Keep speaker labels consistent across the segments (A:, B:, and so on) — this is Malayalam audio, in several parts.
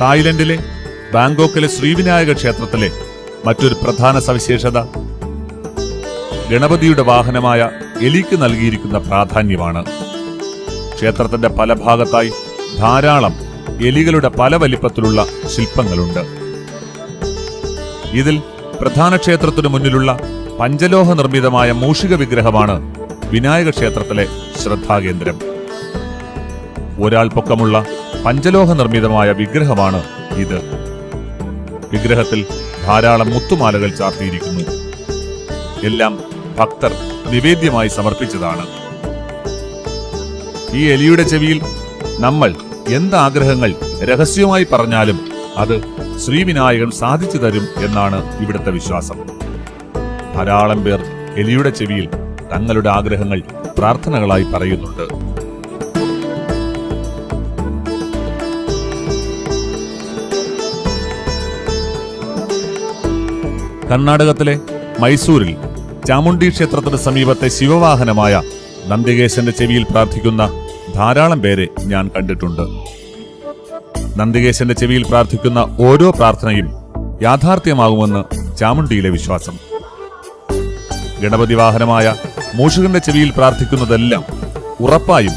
A: തായ്ലൻഡിലെ ബാങ്കോക്കിലെ ശ്രീവിനായക ക്ഷേത്രത്തിലെ മറ്റൊരു പ്രധാന സവിശേഷത. ഗണപതിയുടെ വാഹനമായ എലിക്ക് നൽകിയിരിക്കുന്ന പ്രാധാന്യമാണ്. ക്ഷേത്രത്തിന്റെ പല ഭാഗത്തായി ധാരാളം എലികളുടെ പല വലിപ്പത്തിലുള്ള ശില്പങ്ങളുണ്ട്. ഇതിൽ പ്രധാന ക്ഷേത്രത്തിനു മുന്നിലുള്ള പഞ്ചലോഹ നിർമ്മിതമായ മൂഷിക വിഗ്രഹമാണ് വിനായക ക്ഷേത്രത്തിലെ ശ്രദ്ധാകേന്ദ്രം. ഒരാൾ പൊക്കമുള്ള പഞ്ചലോഹ നിർമ്മിതമായ വിഗ്രഹമാണ് ഇത്. വിഗ്രഹത്തിൽ ധാരാളം മുത്തുമാലകൾ ചാർത്തിയിരിക്കുന്നു. എല്ലാം ഭക്തർ നിവേദ്യമായി സമർപ്പിച്ചതാണ്. ഈ എലിയുടെ ചെവിയിൽ നമ്മൾ എന്താഗ്രഹങ്ങൾ രഹസ്യമായി പറഞ്ഞാലും അത് ശ്രീവിനായകൻ സാധിച്ചു തരും എന്നാണ് ഇവിടുത്തെ വിശ്വാസം. ധാരാളം പേർ എലിയുടെ ചെവിയിൽ തങ്ങളുടെ ആഗ്രഹങ്ങൾ പ്രാർത്ഥനകളായി പറയുന്നുണ്ട്. കർണാടകത്തിലെ മൈസൂരിൽ ചാമുണ്ഡി ക്ഷേത്രത്തിന് സമീപത്തെ ശിവവാഹനമായ നന്ദികേശന്റെ ചെവിയിൽ പ്രാർത്ഥിക്കുന്ന ധാരാളം പേരെ ഞാൻ കണ്ടിട്ടുണ്ട്. നന്ദികേശന്റെ ചെവിയിൽ പ്രാർത്ഥിക്കുന്ന ഓരോ പ്രാർത്ഥനയും യാഥാർത്ഥ്യമാകുമെന്ന് ചാമുണ്ടിയിലെ വിശ്വാസം. ഗണപതി വാഹനമായ മൂഷകന്റെ ചെവിയിൽ പ്രാർത്ഥിക്കുന്നതെല്ലാം ഉറപ്പായും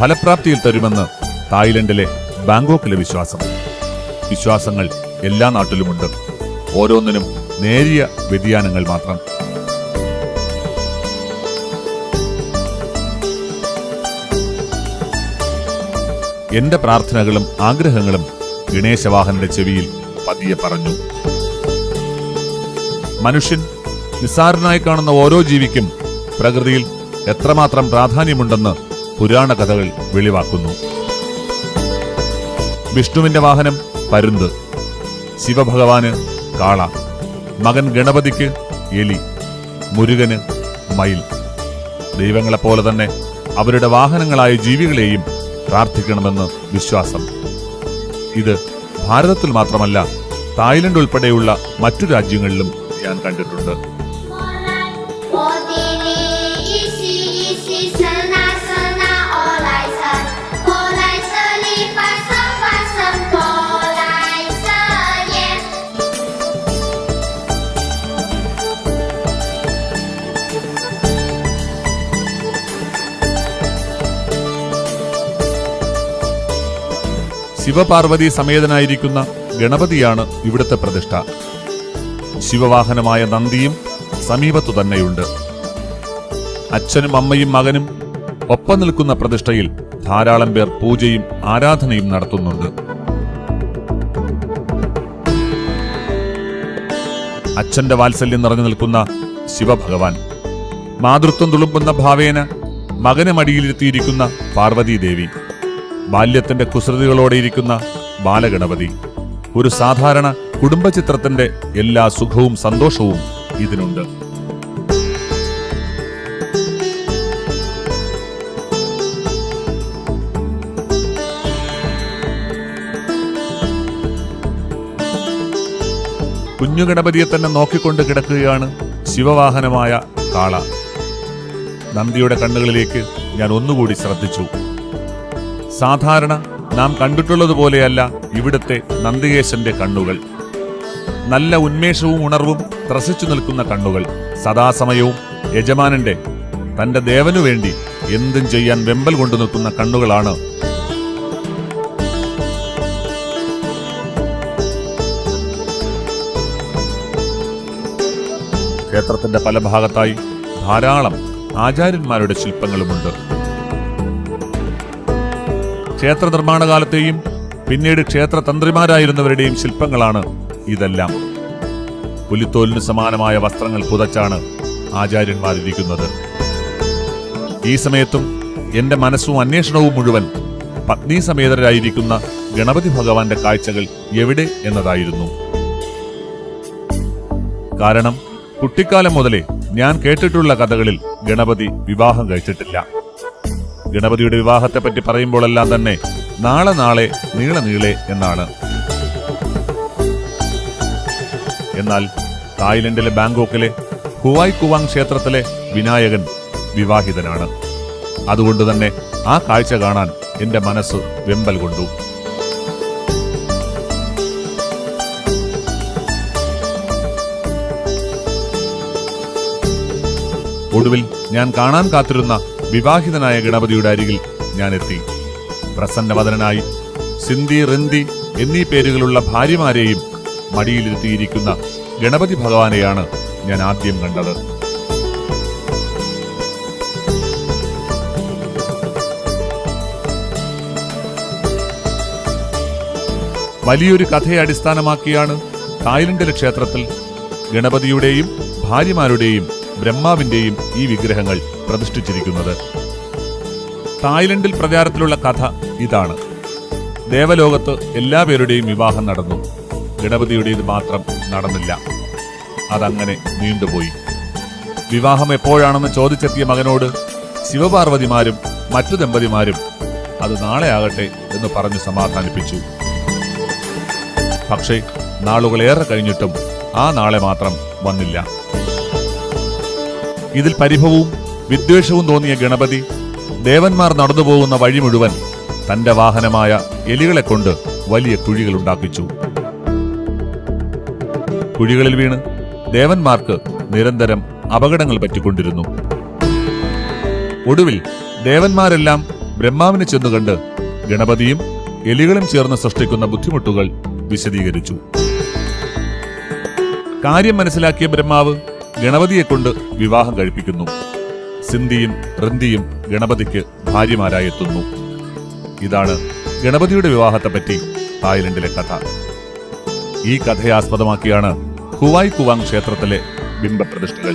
A: ഫലപ്രാപ്തിയിൽ തരുമെന്ന് തായ്ലൻഡിലെ ബാങ്കോക്കിലെ വിശ്വാസം. വിശ്വാസങ്ങൾ എല്ലാ നാട്ടിലുമുണ്ട്. ഓരോന്നിനും നേരിയ വ്യതിയാനങ്ങൾ മാത്രം. എന്റെ പ്രാർത്ഥനകളും ആഗ്രഹങ്ങളും ഗണേശവാഹന്റെ ചെവിയിൽ പതിയെ പറഞ്ഞു. മനുഷ്യൻ നിസ്സാരനായി കാണുന്ന ഓരോ ജീവിക്കും പ്രകൃതിയിൽ എത്രമാത്രം പ്രാധാന്യമുണ്ടെന്ന് പുരാണ കഥകൾ വെളിവാക്കുന്നു. വിഷ്ണുവിന്റെ വാഹനം പരുന്ത്. ശിവഭഗവാന് കാള. മകൻ ഗണപതിക്ക് എലി മുരുകന് മയിൽ. ദൈവങ്ങളെപ്പോലെ തന്നെ അവരുടെ വാഹനങ്ങളായ ജീവികളെയും പ്രാർത്ഥിക്കണമെന്ന് വിശ്വാസം. ഇത് ഭാരതത്തിൽ മാത്രമല്ല തായ്ലൻഡ് ഉൾപ്പെടെയുള്ള മറ്റു രാജ്യങ്ങളിലും ഞാൻ കണ്ടിട്ടുണ്ട്. ശിവപാർവതി സമേതനായിരിക്കുന്ന ഗണപതിയാണ് ഇവിടുത്തെ പ്രതിഷ്ഠ. ശിവവാഹനമായ നന്ദിയും സമീപത്തു തന്നെയുണ്ട്. അച്ഛനും അമ്മയും മകനും ഒപ്പം നിൽക്കുന്ന പ്രതിഷ്ഠയിൽ ധാരാളം പേർ പൂജയും ആരാധനയും നടത്തുന്നുണ്ട്. അച്ഛന്റെ വാത്സല്യം നിറഞ്ഞു നിൽക്കുന്ന ശിവഭഗവാൻ മാതൃത്വം തുളുമ്പുന്ന ഭാവേന മകനെ മടിയിലിരുത്തിയിരിക്കുന്ന പാർവതീദേവി ബാല്യത്തിന്റെ കുസൃതികളോടെ ഇരിക്കുന്ന ബാലഗണപതി. ഒരു സാധാരണ കുടുംബചിത്രത്തിന്റെ എല്ലാ സുഖവും സന്തോഷവും ഇതിനുണ്ട്. കുഞ്ഞു ഗണപതിയെ തന്നെ നോക്കിക്കൊണ്ട് കിടക്കുകയാണ് ശിവവാഹനമായ കാള. നന്ദിയുടെ കണ്ണുകളിലേക്ക് ഞാൻ ഒന്നുകൂടി ശ്രദ്ധിച്ചു. സാധാരണ നാം കണ്ടിട്ടുള്ളതുപോലെയല്ല ഇവിടുത്തെ നന്ദികേശന്റെ കണ്ണുകൾ. നല്ല ഉന്മേഷവും ഉണർവും ത്രസിച്ചു നിൽക്കുന്ന കണ്ണുകൾ. സദാസമയവും യജമാനന്റെ തന്റെ ദേവനു വേണ്ടി എന്തും ചെയ്യാൻ വെമ്പൽ കൊണ്ടു നിൽക്കുന്ന കണ്ണുകളാണ്. ക്ഷേത്രത്തിന്റെ പല ഭാഗത്തായി ധാരാളം ആചാര്യന്മാരുടെ ശില്പങ്ങളുമുണ്ട്. ക്ഷേത്ര നിർമ്മാണ കാലത്തെയും പിന്നീട് ക്ഷേത്ര തന്ത്രിമാരായിരുന്നവരുടെയും ശില്പങ്ങളാണ് ഇതെല്ലാം. പുലിത്തോലിന് സമാനമായ വസ്ത്രങ്ങൾ പുതച്ചാണ് ആചാര്യന്മാരിരിക്കുന്നത്. ഈ സമയത്തും എന്റെ മനസ്സും അന്വേഷണവും മുഴുവൻ പത്നി സമേതരായിരിക്കുന്ന ഗണപതി ഭഗവാന്റെ കാഴ്ചകൾ എവിടെ എന്നതായിരുന്നു. കാരണം കുട്ടിക്കാലം മുതലേ ഞാൻ കേട്ടിട്ടുള്ള കഥകളിൽ ഗണപതി വിവാഹം കഴിച്ചിട്ടില്ല. ഗണപതിയുടെ വിവാഹത്തെപ്പറ്റി പറയുമ്പോഴെല്ലാം തന്നെ നാളെ നാളെ നീളെ നീളെ എന്നാണ്. എന്നാൽ തായ്ലൻഡിലെ ബാങ്കോക്കിലെ ഹുവായ് കുവാങ് ക്ഷേത്രത്തിലെ വിനായകൻ വിവാഹിതനാണ്. അതുകൊണ്ട് തന്നെ ആ കാഴ്ച കാണാൻ എന്റെ മനസ്സ് വെമ്പൽ കൊണ്ടു. ഒടുവിൽ ഞാൻ കാണാൻ കാത്തിരുന്ന വിവാഹിതനായ ഗണപതിയുടെ അരികിൽ ഞാൻ എത്തി. പ്രസന്നവദനായി സിന്ധി റിന്ദി എന്നീ പേരുകളുള്ള ഭാര്യമാരെയും മടിയിലിരുത്തിയിരിക്കുന്ന ഗണപതി ഭഗവാനെയാണ് ഞാൻ ആദ്യം കണ്ടത്. വലിയൊരു കഥയെ അടിസ്ഥാനമാക്കിയാണ് തായ്ലൻഡിലെ ക്ഷേത്രത്തിൽ ഗണപതിയുടെയും ഭാര്യമാരുടെയും ബ്രഹ്മാവിന്റെയും ഈ വിഗ്രഹങ്ങൾ പ്രതിഷ്ഠിച്ചിരിക്കുന്നത്. തായ്ലൻഡിൽ പ്രചാരത്തിലുള്ള കഥ ഇതാണ്. ദേവലോകത്ത് എല്ലാ പേരുടെയും വിവാഹം നടന്നു. ഗണപതിയുടേത് മാത്രം നടന്നില്ല. അതങ്ങനെ നീണ്ടുപോയി. വിവാഹം എപ്പോഴാണെന്ന് ചോദിച്ചെത്തിയ മകനോട് ശിവപാർവതിമാരും മറ്റു ദമ്പതിമാരും അത് നാളെ ആകട്ടെ എന്ന് പറഞ്ഞു സമാധാനിപ്പിച്ചു. പക്ഷേ നാളുകളേറെ കഴിഞ്ഞിട്ടും ആ നാളെ മാത്രം വന്നില്ല. ഇതിൽ പരിഭവവും വിദ്വേഷവും തോന്നിയ ഗണപതി ദേവന്മാർ നടന്നുപോകുന്ന വഴി മുഴുവൻ തന്റെ വാഹനമായ എലികളെ കൊണ്ട് വലിയ കുഴികൾ ഉണ്ടാക്കിച്ചു. കുഴികളിൽ വീണ് ദേവന്മാർക്ക് നിരന്തരം അപകടങ്ങൾ പറ്റിക്കൊണ്ടിരുന്നു. ഒടുവിൽ ദേവന്മാരെല്ലാം ബ്രഹ്മാവിനെ ചെന്നുകണ്ട് ഗണപതിയും എലികളും ചേർന്ന് സൃഷ്ടിക്കുന്ന ബുദ്ധിമുട്ടുകൾ വിശദീകരിച്ചു. കാര്യം മനസ്സിലാക്കിയ ബ്രഹ്മാവ് ഗണപതിയെ കൊണ്ട് വിവാഹം കഴിപ്പിക്കുന്നു. സിന്ധിയും റിന്ദിയും ഗണപതിക്ക് ഭാര്യമാരായെത്തുന്നു. ഇതാണ് ഗണപതിയുടെ വിവാഹത്തെപ്പറ്റി തായ്ലൻഡിലെ കഥ. ഈ കഥയെ ആസ്പദമാക്കിയാണ് ഹുവായ് കുവാങ് ക്ഷേത്രത്തിലെ ബിംബപ്രതിഷ്ഠകൾ.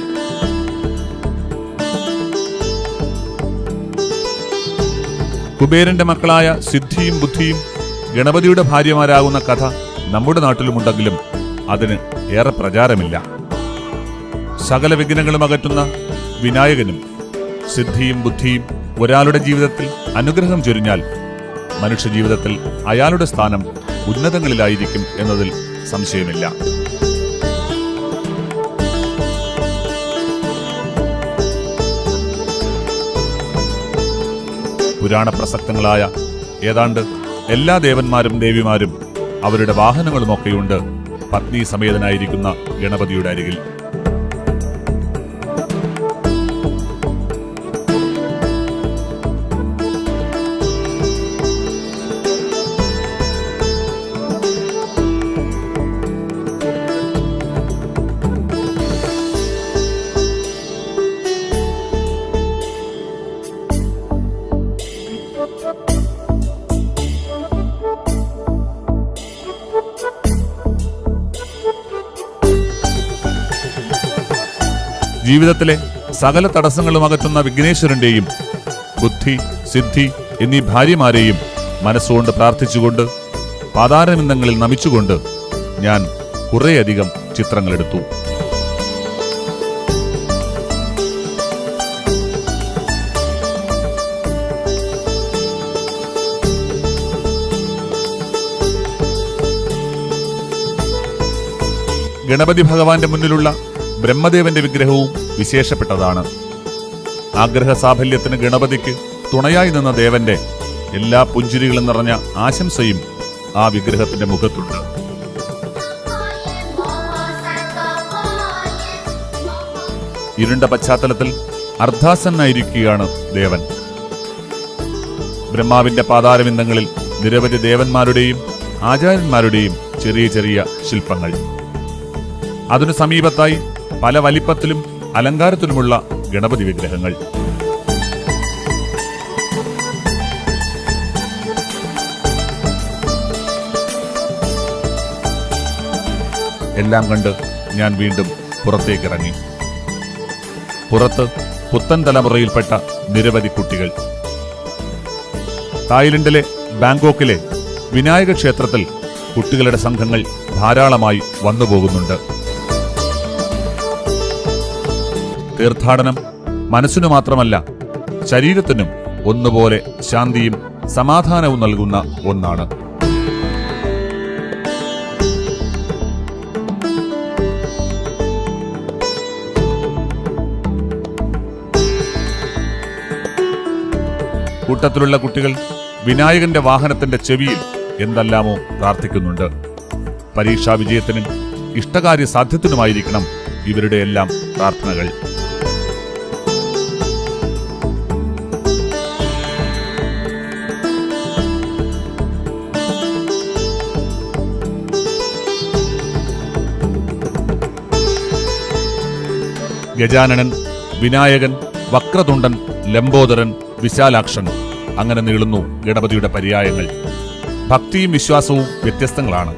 A: കുബേരന്റെ മക്കളായ സിദ്ധിയും ബുദ്ധിയും ഗണപതിയുടെ ഭാര്യമാരാകുന്ന കഥ നമ്മുടെ നാട്ടിലുമുണ്ടെങ്കിലും അതിന് ഏറെ പ്രചാരമില്ല. സകല വിഘ്നങ്ങളും അകറ്റുന്ന വിനായകനും സിദ്ധിയും ബുദ്ധിയും ഒരാളുടെ ജീവിതത്തിൽ അനുഗ്രഹം ചൊരിഞ്ഞാൽ മനുഷ്യജീവിതത്തിൽ അയാളുടെ സ്ഥാനം ഉന്നതങ്ങളിലായിരിക്കും എന്നതിൽ സംശയമില്ല. പുരാണ പ്രസക്തങ്ങളായ ഏതാണ്ട് എല്ലാ ദേവന്മാരും ദേവിമാരും അവരുടെ വാഹനങ്ങളുമൊക്കെയുണ്ട് പത്നി സമേതനായിരിക്കുന്ന ഗണപതിയുടെ അരികിൽ. ജീവിതത്തിലെ സകല തടസ്സങ്ങളും അകറ്റുന്ന വിഘ്നേശ്വരന്റെയും ബുദ്ധി സിദ്ധി എന്നീ ഭാര്യമാരെയും മനസ്സുകൊണ്ട് പ്രാർത്ഥിച്ചുകൊണ്ട് പാതാരബിന്ദങ്ങളിൽ നമിച്ചുകൊണ്ട് ഞാൻ കുറേയധികം ചിത്രങ്ങളെടുത്തു. ഗണപതി ഭഗവാന്റെ മുന്നിലുള്ള ബ്രഹ്മദേവന്റെ വിഗ്രഹവും വിശേഷപ്പെട്ടതാണ്. ആഗ്രഹ സാഫല്യത്തിന് ഗണപതിക്ക് തുണയായി നിന്ന ദേവന്റെ എല്ലാ പുഞ്ചിരികളും നിറഞ്ഞ ആശംസയും ആ വിഗ്രഹത്തിന്റെ മുഖത്തുണ്ട്. ഇരുണ്ട പശ്ചാത്തലത്തിൽ അർദ്ധാസന്നായിരിക്കുകയാണ് ദേവൻ. ബ്രഹ്മാവിന്റെ പാതാരവിന്ദങ്ങളിൽ നിരവധി ദേവന്മാരുടെയും ആചാര്യന്മാരുടെയും ചെറിയ ചെറിയ ശില്പങ്ങൾ. അതിനു സമീപത്തായി പല വലിപ്പത്തിലും അലങ്കാരത്തിലുമുള്ള ഗണപതി വിഗ്രഹങ്ങൾ. എല്ലാം കണ്ട് ഞാൻ വീണ്ടും പുറത്തേക്കിറങ്ങി. പുറത്ത് പുത്തൻ തലമുറയിൽപ്പെട്ട നിരവധി കുട്ടികൾ. തായ്ലൻഡിലെ ബാങ്കോക്കിലെ വിനായക ക്ഷേത്രത്തിൽ കുട്ടികളുടെ സംഘങ്ങൾ ധാരാളമായി വന്നുപോകുന്നുണ്ട്. തീർത്ഥാടനം മനസ്സിനു മാത്രമല്ല ശരീരത്തിനും ഒന്നുപോലെ ശാന്തിയും സമാധാനവും നൽകുന്ന ഒന്നാണ്. കൂട്ടത്തിലുള്ള കുട്ടികൾ വിനായകന്റെ വാഹനത്തിന്റെ ചെവിയിൽ എന്തെല്ലാമോ പ്രാർത്ഥിക്കുന്നുണ്ട്. പരീക്ഷാ വിജയത്തിനും ഇഷ്ടകാര്യ സാധ്യത്തിനുമായിരിക്കണം ഇവരുടെ എല്ലാം പ്രാർത്ഥനകൾ. ഗജാനനൻ വിനായകൻ വക്രതുണ്ടൻ ലംബോദരൻ വിശാലാക്ഷൻ. അങ്ങനെ നീളുന്നു ഗണപതിയുടെ പര്യായങ്ങൾ. ഭക്തിയും വിശ്വാസവും വ്യത്യസ്തങ്ങളാണ്.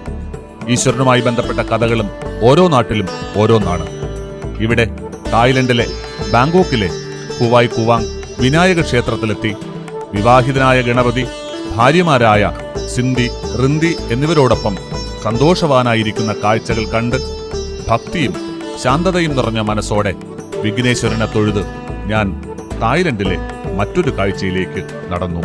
A: ഈശ്വരനുമായി ബന്ധപ്പെട്ട കഥകളും ഓരോ നാട്ടിലും ഓരോന്നാണ്. ഇവിടെ തായ്ലൻഡിലെ ബാങ്കോക്കിലെ കുവായ് കുവാങ് വിനായക ക്ഷേത്രത്തിലെത്തി വിവാഹിതനായ ഗണപതി ഭാര്യമാരായ സിന്ധി റിന്ദി എന്നിവരോടൊപ്പം സന്തോഷവാനായിരിക്കുന്ന കാഴ്ചകൾ കണ്ട് ഭക്തിയും ശാന്തതയും നിറഞ്ഞ മനസ്സോടെ വിഘ്നേശ്വരനെ തൊഴുത് ഞാൻ തായ്ലൻഡിലെ മറ്റൊരു കാഴ്ചയിലേക്ക് നടന്നു.